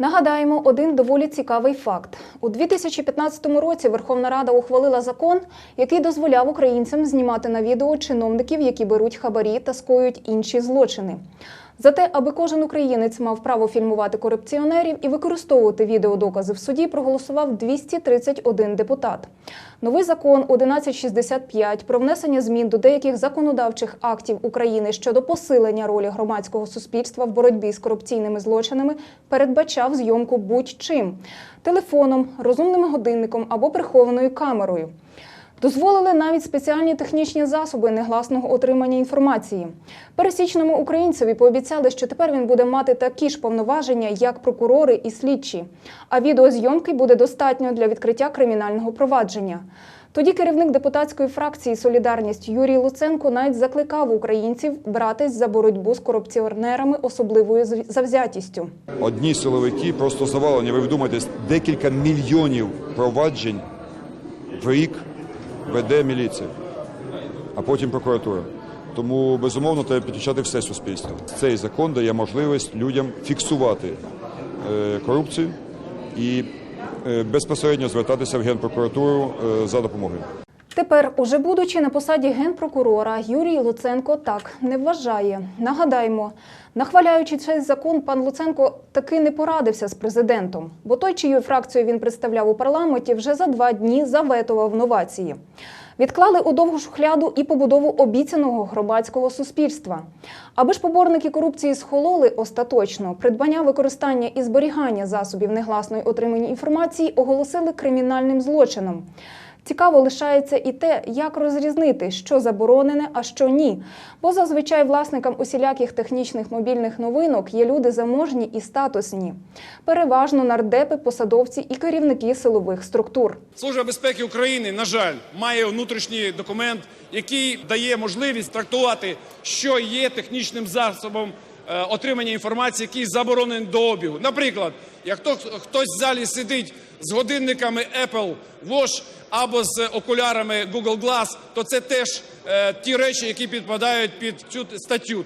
Нагадаємо один доволі цікавий факт. У 2015 році Верховна Рада ухвалила закон, який дозволяв українцям знімати на відео чиновників, які беруть хабарі та скоюють інші злочини. Зате, аби кожен українець мав право фільмувати корупціонерів і використовувати відеодокази в суді, проголосував 231 депутат. Новий закон 1165 про внесення змін до деяких законодавчих актів України щодо посилення ролі громадського суспільства в боротьбі з корупційними злочинами передбачав зйомку будь-чим телефоном, розумним годинником або прихованою камерою. Дозволили навіть спеціальні технічні засоби негласного отримання інформації. Пересічному українцеві пообіцяли, що тепер він буде мати такі ж повноваження, як прокурори і слідчі. А відеозйомки буде достатньо для відкриття кримінального провадження. Тоді керівник депутатської фракції Солідарність Юрій Луценко навіть закликав українців братись за боротьбу з корупціонерами особливою завзятістю. Одні силовики просто завалені. Ви вдумайтесь, декілька мільйонів проваджень в рік веде міліція, а потім прокуратура. Тому безумовно треба підключати все суспільство. Цей закон дає можливість людям фіксувати е, корупцію і е, безпосередньо звертатися в генпрокуратуру е, за допомогою. Тепер, уже будучи на посаді генпрокурора, Юрій Луценко так не вважає. Нагадаємо, нахваляючи цей закон, пан Луценко таки не порадився з президентом, бо той, чию фракцію він представляв у парламенті, вже за два дні заветував новації. Відклали у довгу шухляду і побудову обіцяного громадського суспільства. Аби ж поборники корупції схололи остаточно, придбання, використання і зберігання засобів негласної отримання інформації оголосили кримінальним злочином. Цікаво лишається і те, як розрізнити, що заборонене, а що ні. Бо зазвичай власникам усіляких технічних мобільних новинок є люди заможні і статусні. Переважно нардепи, посадовці і керівники силових структур. Служба безпеки України, на жаль, має внутрішній документ, який дає можливість трактувати, що є технічним засобом отримання інформації, який заборонений до обігу. Наприклад, як хто, хтось в залі сидить з годинниками Apple Watch або з окулярами Google Glass, то це теж е, ті речі, які підпадають під цю статтю.